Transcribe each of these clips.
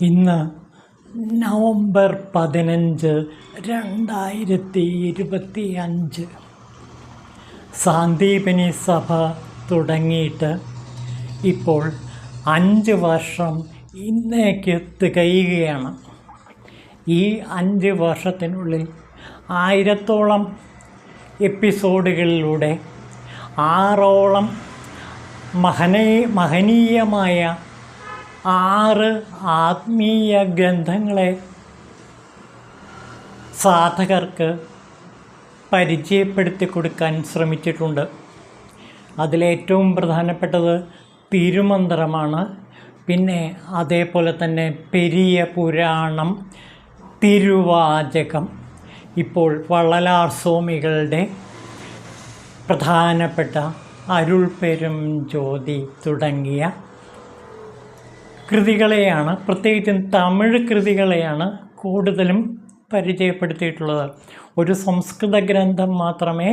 ഇന്ന് നവംബർ പതിനഞ്ച് രണ്ടായിരത്തി ഇരുപത്തി അഞ്ച് സാന്ദീപനി സഭ തുടങ്ങിയിട്ട് ഇപ്പോൾ അഞ്ച് വർഷം ഇന്നേക്ക് തികയുകയാണ്. ഈ അഞ്ച് വർഷത്തിനുള്ളിൽ ആയിരത്തോളം എപ്പിസോഡുകളിലൂടെ ആറോളം മഹനീ മഹനീയമായ ആറ് ആത്മീയ ഗ്രന്ഥങ്ങളെ സാധകർക്ക് പരിചയപ്പെടുത്തി കൊടുക്കാൻ ശ്രമിച്ചിട്ടുണ്ട്. അതിലേറ്റവും പ്രധാനപ്പെട്ടത് തിരുമന്ത്രമാണ് പിന്നെ അതേപോലെ തന്നെ പെരിയ പുരാണം തിരുവാചകം. ഇപ്പോൾ വള്ളലാർ സ്വാമികളുടെ പ്രധാനപ്പെട്ട അരുൾപെരും ജ്യോതി തുടങ്ങിയ കൃതികളെയാണ് പ്രത്യേകിച്ചും തമിഴ് കൃതികളെയാണ് കൂടുതലും പരിചയപ്പെടുത്തിയിട്ടുള്ളത്. ഒരു സംസ്കൃത ഗ്രന്ഥം മാത്രമേ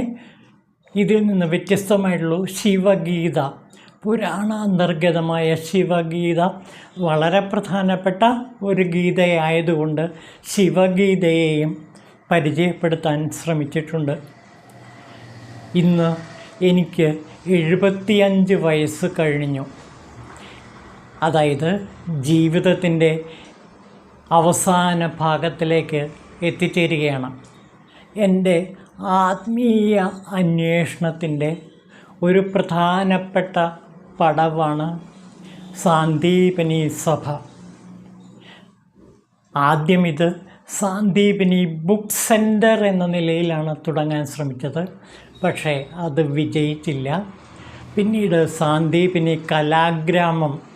ഇതിൽ നിന്ന് വ്യത്യസ്തമായിട്ടുള്ളൂ ശിവഗീത പുരാണാന്തർഗതമായ ശിവഗീത വളരെ പ്രധാനപ്പെട്ട ഒരു ഗീതയായതുകൊണ്ട് ശിവഗീതയെയും പരിചയപ്പെടുത്താൻ ശ്രമിച്ചിട്ടുണ്ട്. ഇന്ന് എനിക്ക് എഴുപത്തിയഞ്ച് വയസ്സ് കഴിഞ്ഞു. അതായത് ജീവിതത്തിന്റെ അവസാന ഭാഗത്തിലേക്ക് എത്തിച്ചേരുകയാണ്. എന്റെ ആത്മീയ അന്വേഷണത്തിന്റെ ഒരു പ്രധാനപ്പെട്ട പടവാണ് സാന്ദീപനി സഭ. ആദ്യം ഇത് സാന്ദീപിനി ബുക്ക് സെന്റർ എന്ന നിലയിലാണ് തുടങ്ങാൻ ശ്രമിച്ചത്. പക്ഷേ അത് വിജയിച്ചില്ല. പിന്നീട് സാന്ദീപിനി കലാഗ്രാമം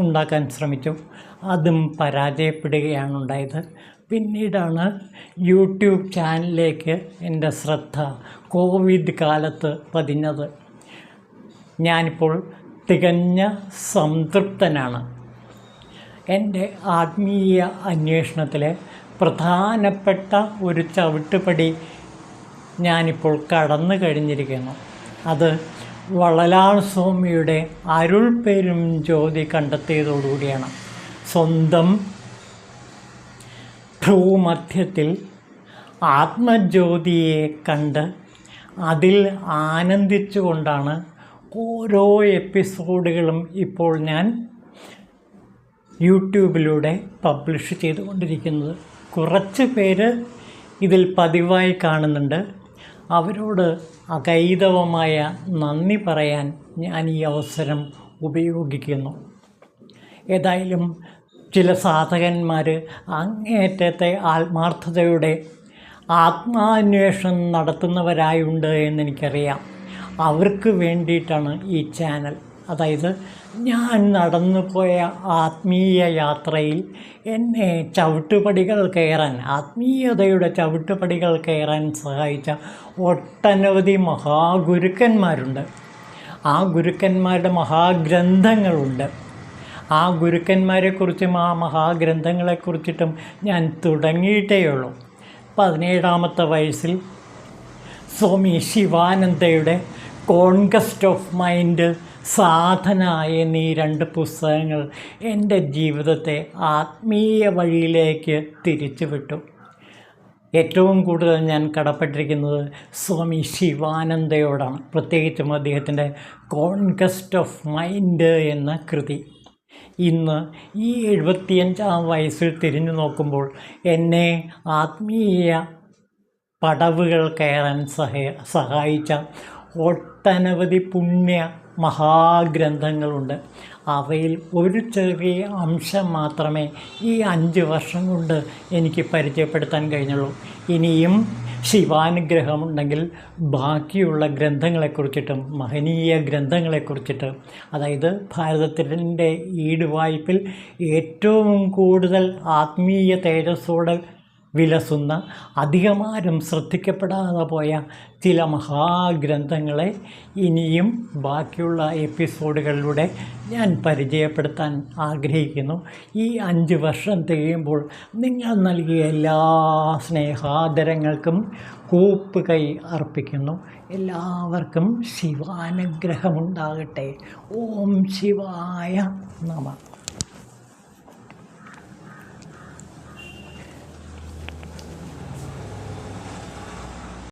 ഉണ്ടാക്കാൻ ശ്രമിച്ചു. അതും പരാജയപ്പെടുകയാണ് ഉണ്ടായത് പിന്നീടാണ് യൂട്യൂബ് ചാനലിലേക്ക് എന്റെ ശ്രദ്ധ കോവിഡ് കാലത്ത് പതിഞ്ഞത്. ഞാനിപ്പോൾ തികഞ്ഞ സംതൃപ്തനാണ്. എന്റെ ആത്മീയ അന്വേഷണത്തിലെ പ്രധാനപ്പെട്ട ഒരു ചവിട്ടുപടി ഞാനിപ്പോൾ കടന്നു കഴിഞ്ഞിരിക്കുന്നു അത് വളലാൾ സ്വാമിയുടെ അരുൾ പെരും ജ്യോതി കണ്ടെത്തിയതോടുകൂടിയാണ്. സ്വന്തം ഭ്രൂമധ്യത്തിൽ ആത്മജ്യോതിയെ കണ്ട് അതിൽ ആനന്ദിച്ചുകൊണ്ടാണ് ഓരോ എപ്പിസോഡുകളും ഇപ്പോൾ ഞാൻ യൂട്യൂബിലൂടെ പബ്ലിഷ് ചെയ്തുകൊണ്ടിരിക്കുന്നത്. കുറച്ച് പേര് ഇതിൽ പതിവായി കാണുന്നുണ്ട്. അവരോട് അകൈതവമായ നന്ദി പറയാൻ ഞാൻ ഈ അവസരം ഉപയോഗിക്കുന്നു. ഏതായാലും ചില സാധകന്മാർ അങ്ങേറ്റത്തെ ആത്മാർത്ഥതയുടെ ആത്മാന്വേഷണം നടത്തുന്നവരായുണ്ട് എന്നെനിക്കറിയാം. അവർക്ക് വേണ്ടിയിട്ടാണ് ഈ ചാനൽ. അതായത് ഞാൻ നടന്നു പോയ ആത്മീയ യാത്രയിൽ എന്നെ ചവിട്ടുപടികൾ കയറാൻ ആത്മീയതയുടെ ചവിട്ടുപടികൾ കയറാൻ സഹായിച്ച ഒട്ടനവധി മഹാഗുരുക്കന്മാരുണ്ട്. ആ ഗുരുക്കന്മാരുടെ മഹാഗ്രന്ഥങ്ങളുണ്ട്. ആ ഗുരുക്കന്മാരെക്കുറിച്ചും ആ മഹാഗ്രന്ഥങ്ങളെക്കുറിച്ചിട്ടും ഞാൻ തുടങ്ങിയിട്ടേ ഉള്ളൂ പതിനേഴാമത്തെ വയസ്സിൽ സ്വാമി ശിവാനന്ദയുടെ കോൺകസ്റ്റ് ഓഫ് മൈൻഡ് സാധന എന്നീ രണ്ട് പുസ്തകങ്ങൾ എന്റെ ജീവിതത്തെ ആത്മീയ വഴിയിലേക്ക് തിരിച്ചുവിട്ടു. ഏറ്റവും കൂടുതൽ ഞാൻ കടപ്പെട്ടിരിക്കുന്നത് സ്വാമി ശിവാനന്ദയോടാണ്. പ്രത്യേകിച്ചും അദ്ദേഹത്തിന്റെ കോൺകസ്റ്റ് ഓഫ് മൈൻഡ് എന്ന കൃതി. ഇന്ന് ഈ എഴുപത്തിയഞ്ചാം വയസ്സിൽ തിരിഞ്ഞു നോക്കുമ്പോൾ എന്നെ ആത്മീയ പടവുകൾ കയറാൻ സഹ സഹായിച്ച ഒട്ടനവധി പുണ്യ മഹാഗ്രന്ഥങ്ങളുണ്ട്. അവയിൽ ഒരു ചെറിയ അംശം മാത്രമേ ഈ അഞ്ച് വർഷം കൊണ്ട് എനിക്ക് പരിചയപ്പെടുത്താൻ കഴിഞ്ഞുള്ളൂ. ഇനിയും ശിവാനുഗ്രഹമുണ്ടെങ്കിൽ ബാക്കിയുള്ള ഗ്രന്ഥങ്ങളെക്കുറിച്ചിട്ടും മഹനീയ ഗ്രന്ഥങ്ങളെക്കുറിച്ചിട്ട് അതായത് ഭാരതത്തിന്റെ ഈടുവായ്പിൽ ഏറ്റവും കൂടുതൽ ആത്മീയ തേജസ്സോടെ വിലസുന്ന അധികമാരും ശ്രദ്ധിക്കപ്പെടാതെ പോയ ചില മഹാഗ്രന്ഥങ്ങളെ ഇനിയും ബാക്കിയുള്ള എപ്പിസോഡുകളിലൂടെ ഞാൻ പരിചയപ്പെടുത്താൻ ആഗ്രഹിക്കുന്നു. ഈ അഞ്ച് വർഷം തികയുമ്പോൾ നിങ്ങൾ നൽകിയ എല്ലാ സ്നേഹാദരങ്ങൾക്കും കൂപ്പ് കൈ അർപ്പിക്കുന്നു. എല്ലാവർക്കും ശിവാനുഗ്രഹമുണ്ടാകട്ടെ. ഓം ശിവായ നമ.